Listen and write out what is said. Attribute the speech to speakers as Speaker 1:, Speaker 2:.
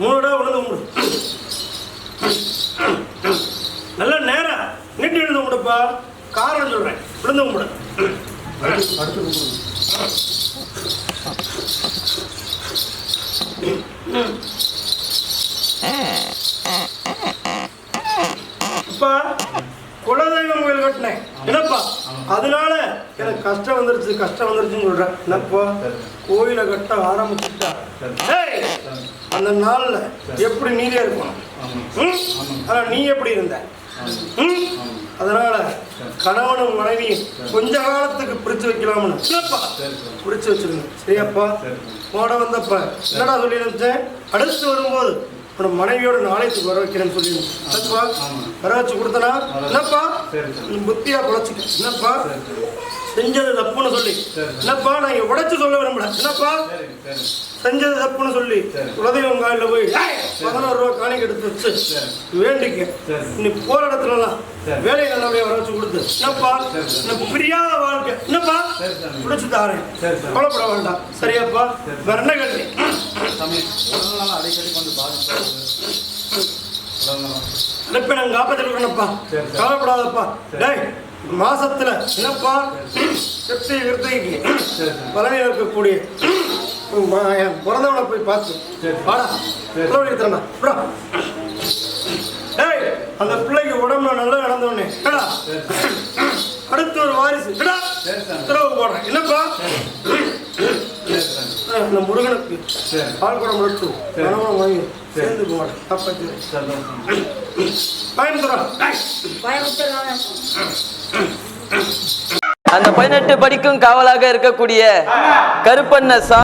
Speaker 1: மூணு
Speaker 2: தடவை மூணுடா விழுந்து நல்லா நல்ல நேரம் நீட்டி விழுந்து காரம் காரணம் சொல்றேன். விழுந்து கும்பிடு அப்பா குலதெய்வம் கோயில் கட்டினேன். என்னப்பா? அதனால எனக்கு கஷ்டம் வந்துருச்சு கஷ்டம் வந்துருச்சுன்னு சொல்றேன் என்னப்பா? கோயிலை கட்ட ஆரம்பிச்சுட்டா. அந்த நாள்ல எப்படி நீதியா இருக்கணும்? ம்? ஆனா நீ எப்படி இருந்த? அதனால கணவனும் மனைவியும் கொஞ்ச காலத்துக்கு பிடிச்சு வைக்கலாம்னு. பிடிச்சு வச்சிருங்க. சரியாப்பா? போட வந்தப்ப என்னடா சொல்லி இருந்தேன் அடுத்து வரும்போது உன்னோட மனைவியோட நாளைக்கு வர வைக்கிறேன்னு சொல்லி என்னப்பா? வர வச்சு கொடுத்தனா? என்னப்பா? நீ புத்தியா குழைச்சிக்க என்னப்பா? செஞ்சது தப்புன்னு சொல்லி. என்னப்பா நான் உடைச்சு சொல்ல விரும்பல. என்னப்பா? செஞ்சது தப்புன்னு சொல்லி குலதெய்வம் காலில் போய் பதினோரு ரூபா காணிக்கு எடுத்து வச்சு வேண்டிக்க. நீ போற இடத்துலலாம் வேலையை நல்லபடியா வர வச்சு கொடுத்து என்னப்பா? எனக்கு பிரியாத வாழ்க்கை. என்னப்பா? பிடிச்சு தாரேன். கவலைப்பட வேண்டாம். சரியாப்பா? வேற என்ன கேள்வி? இப்ப நான் காப்பத்தில் இருக்கணும்ப்பா கவலைப்படாதப்பா. டேய் மாசத்துல என்னப்பா? செப்டி விருத்தைக்கு பழனியில் இருக்கக்கூடிய என் பிறந்தவனை போய் பார்த்து. வாடா. குலவழி எடுத்துறா ப்ரோ டேய் அந்த பிள்ளைக்கு உடம்புல நல்லா நடந்தவனே ஏடா அடுத்து ஒரு வாரிசு. ஏடா உத்தரவு போடுறேன். என்னப்பா? அந்த முருகனுக்கு பால்குடம் மட்டும் எடுத்து வாங்கி சேர்ந்து போட தப்பத்து பயன்படுறோம்
Speaker 1: கோயம்புத்தூர்
Speaker 3: அந்த பதினெட்டு படிக்கும் காவலாக இருக்கக்கூடிய கருப்பண்ண சா